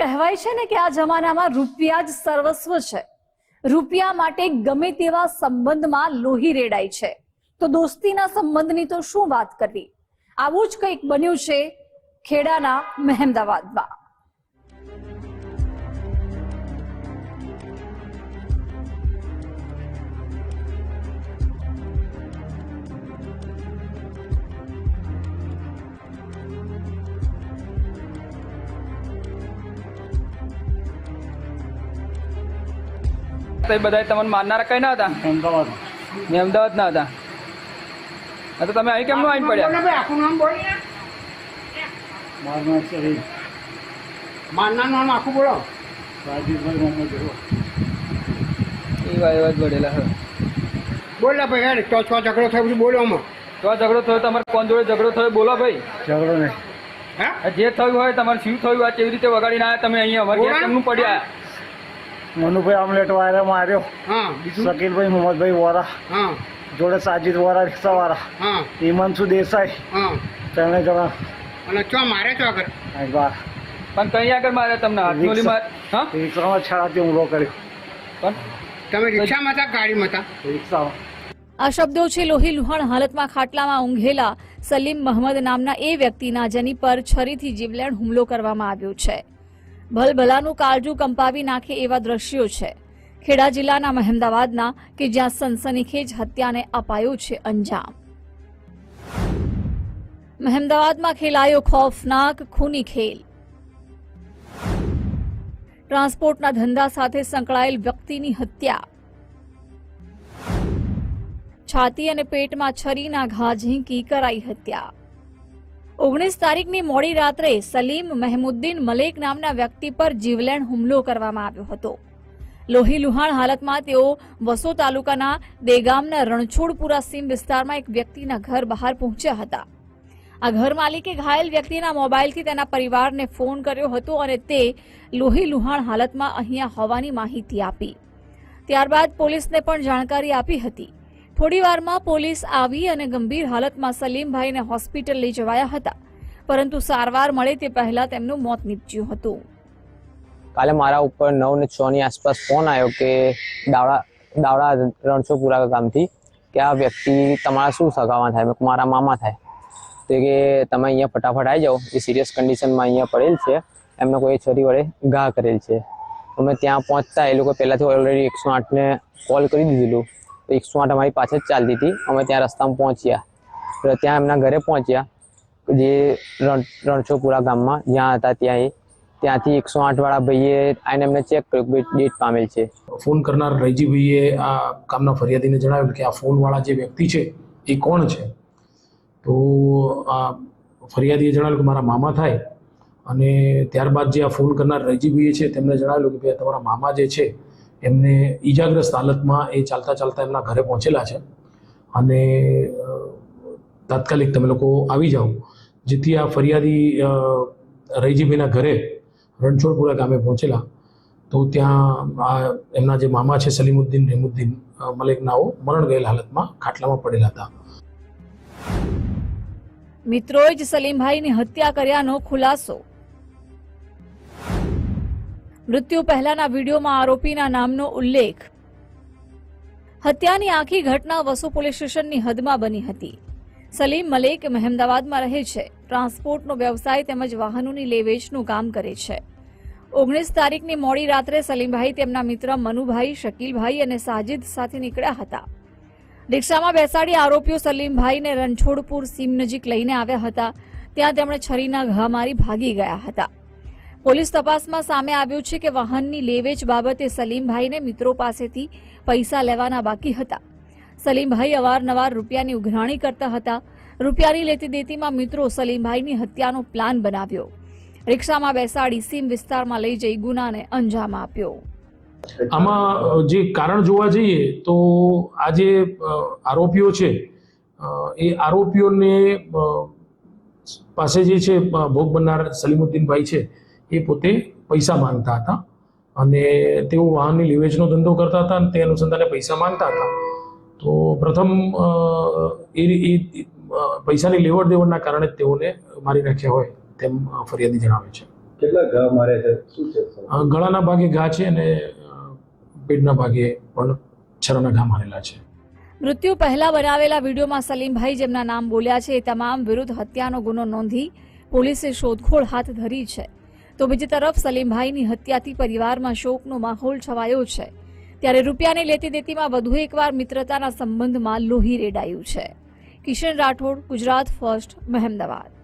કહેવાય છે ને કે આ જમાનામાં રૂપિયા જ સર્વસ્વ છે. રૂપિયા માટે ગમે તેવા સંબંધમાં લોહી રેડાય છે. તો દોસ્તીના સંબંધની તો શું વાત કરવી? આવું જ કંઈક બન્યું છે ખેડાના મહેમદાવાદમાં. તો એ બધા તમને મારનારા કઈ ના હતા? અમદાવાદ. ને અમદાવાદ ના હતા? હા તો તમે અહીં કેમ આવીને પડ્યા? આખું નામ બોલ. નામ આખું બોલો. રાજેશભાઈ મોહમ્મદ વાત એવા જ વડેલા હવે. બોલ ભાઈ હેડ તો છ ઝઘડો થયો બધું બોલો આમાં. તો ઝઘડો થયો તમારે કોણ જોડે ઝઘડો થયો બોલો ભાઈ. ઝઘડો નહીં. જે થયું હોય તમારે શું થયું આ કેવી રીતે વગાડીને આવ્યા તમે અહીંયા અમારે કેમનું પડ્યા? મનુભાઈ આમલેટ વાળા માર્યો. શકીલભાઈ મોહમ્મદભાઈ વોરા જોડે સાજીદ વોરા રિક્ષા વાળા. હિમાંશુ દેસાઈ. હા. ત્રણે જણા. અને ચો મારે ચો આગળ? પણ કઈ આગળ મારે તમને હાથનોલી માર હા? રિક્ષામાં છાડાથી હુમલો કર્યો. પણ? તમે રિક્ષામાં હતા ગાડીમાં હતા? રિક્ષામાં. આ શબ્દો છે લોહી લુહાણ હાલતમાં ખાટલામાં ઊંઘેલા સલીમ મહમદ નામના એ વ્યક્તિના જેની પર છરીથી જીવલેણ હુમલો કરવામાં આવ્યો છે. ભલભલાનું કાળજું કંપાવી નાખે એવા દ્રશ્યો છે. ખેડા જિલ્લાના મહેમદાવાદના કે જ્યાં સનસનીખેજ હત્યાને અપાયો છે અંજામ. મહેમદાવાદમાં ખેલાયો ખોફનાક ખૂની ખેલ. ટ્રાન્સપોર્ટના ધંધા સાથે સંકળાયેલ વ્યક્તિની હત્યા. છાતી અને પેટમાં છરીના ઘા ઝીંકી કરાઈ હત્યા. ઓગણીસ તારીખની મોડી રાત્રે સલીમ મહેમુદ્દીન મલેક નામના વ્યક્તિ પર જીવલેણ હુમલો કરવામાં આવ્યો હતો. લોહી લુહાણ હાલતમાં તેઓ વસો તાલુકાના દેગામના રણછોડપુરા સીમ વિસ્તારમાં એક વ્યક્તિના ઘર બહાર પહોંચ્યા હતા. આ ઘર માલિકે ઘાયલ વ્યક્તિના મોબાઈલથી તેના પરિવારને ફોન કર્યો હતો અને તે લોહી લુહાણ હાલતમાં અહીંયા હોવાની માહિતી આપી. ત્યારબાદ પોલીસને પણ જાણકારી આપી હતી. થોડી વારમાં પોલીસ આવી અને ગંભીર હાલતમાં સલીમભાઈને હોસ્પિટલ લઈ જવાયા હતા. પરંતુ સારવાર મળે તે પહેલા તેમનું મોત નીપજ્યું હતું. કાલે મારા ઉપર નવ ને છ ની આસપાસ ફોન આવ્યો કે દાવડા દાવડા રણછોપુરા ગામથી કે આ વ્યક્તિ તમારા શું સગાવા થાય? મારા મામા થાય. તે કે તમે અહીંયા ફટાફટ આવી જાઓ. એ સિરિયસ કન્ડિશનમાં અહીંયા પડેલ છે. એમને કોઈ છરી વડે ઘા કરેલ છે. અમે ત્યાં પહોંચતા એ લોકો પહેલાંથી ઓલરેડી એકસો આઠને કોલ કરી દીધેલું. તો એકસો આઠ અમારી પાછળ ચાલતી હતી. અમે ત્યાં રસ્તામાં પહોંચ્યા. ત્યાં એમના ઘરે પહોંચ્યા. જે રણ રણછોડપુરા ગામમાં જ્યાં હતા ત્યાં એ ત્યાંથી એકસો આઠ વાળા ભાઈએ આવીને એમને ચેક કર્યું ડેટ પામેલ છે. ફોન કરનાર રૈજીભાઈએ આ કામના ફરિયાદીને જણાવ્યું કે આ ફોનવાળા જે વ્યક્તિ છે, એ કોણ છે? તો આ ફરિયાદીએ જણાવ્યું કે મારા મામા થાય. અને ત્યારબાદ જે આ ફોન કરનાર રૈજીભાઈએ છે તેમણે જણાવ્યું કે ભાઈ તમારા મામા જે છે એમને ઈજાગ્રસ્ત હાલતમાં એ ચાલતા ચાલતા એમના ઘરે પહોંચેલા છે. અને તાત્કાલિક તમે લોકો આવી જાઓ. જેથી આ ફરિયાદી રૈજીભાઈના ઘરે રણછોડપુરા ગામે પહોંચેલા. તો ત્યાં આ એમના જે મામા છે સલીમુદ્દીન રહેમુદ્દીન મલેકનાઓ મરણ ગયેલ હાલતમાં ખાટલામાં પડેલા હતા. મિત્રોએ જ સલીમભાઈની હત્યા કર્યાનો ખુલાસો મૃત્યુ પહેલાના વિડીયોમાં આરોપીના નામનો ઉલ્લેખ. હત્યાની આખી ઘટના વસુ પોલીસ સ્ટેશનની હદમાં બની હતી. સલીમ મલેક મહેમદાવાદમાં રહે છે. ટ્રાન્સપોર્ટનો વ્યવસાય તેમજ વાહનોની લેવેચનું કામ કરે છે. ઓગણીસ તારીખની મોડી રાત્રે સલીમભાઈ તેમના મિત્ર મનુભાઈ, શકીલભાઈ અને સાજિદ સાથે નીકળ્યા હતા. રિક્ષામાં બેસાડી આરોપીઓ સલીમભાઈને રણછોડપુર સીમ નજીક લઈને આવ્યા હતા. ત્યાં તેમણે છરીના ઘા મારી ભાગી ગયા હતા. પોલીસ તપાસમાં સામે આવ્યું છે કે વાહનની લેવેચ બાબતે સલીમભાઈને મિત્રો પાસેથી પૈસા લેવાના બાકી હતા. સલીમભાઈ અવારનવાર રૂપિયાની ઉઘરાણી કરતા હતા. રૂપિયાની લેતી દેતીમાં મિત્રો સલીમભાઈની હત્યાનો પ્લાન બનાવ્યો. રિક્ષામાં બેસાડી સીમ વિસ્તારમાં લઈ જઈ ગુનાને અંજામ આપ્યો. આમાં જે કારણ જોવા જઈએ તો આ જે આરોપીઓ છે એ આરોપીઓને પાસે જે છે ભોગ બનનાર સલીમુદ્દીનભાઈ છે એ પોતે પૈસા માંગતા હતા. અને તેઓ વાહનની લીવેજનો ધંધો કરતા હતા અને તે અનુસંધાને પૈસા માંગતા હતા. તો પ્રથમ એ પૈસાની લેવડ દેવડના કારણે જ તેઓને મારી નાખ્યા હોય તેમ ફરિયાદી જણાવે છે. કેટલા ઘા મારે છે? શું છે? ગળાના ભાગે ઘા છે અને પેટના ભાગે પણ છરાના ઘા મારેલા છે. મૃત્યુ પહેલા બનાવેલા વિડીયોમાં સલીમભાઈ જેમના નામ બોલ્યા છે એ તમામ વિરુદ્ધ હત્યાનો ગુનો નોંધી પોલીસે શોધખોળ હાથ ધરી છે. તો બીજી તરફ સલીમભાઈની હત્યાથી પરિવારમાં શોકનો માહોલ છવાયો છે. ત્યારે રૂપિયાની લેતી દેતીમાં વધુ એકવાર મિત્રતાના સંબંધમાં લોહી રેડાયું છે. કિશન રાઠોડ, ગુજરાત ફર્સ્ટ, મહેમદાવાદ.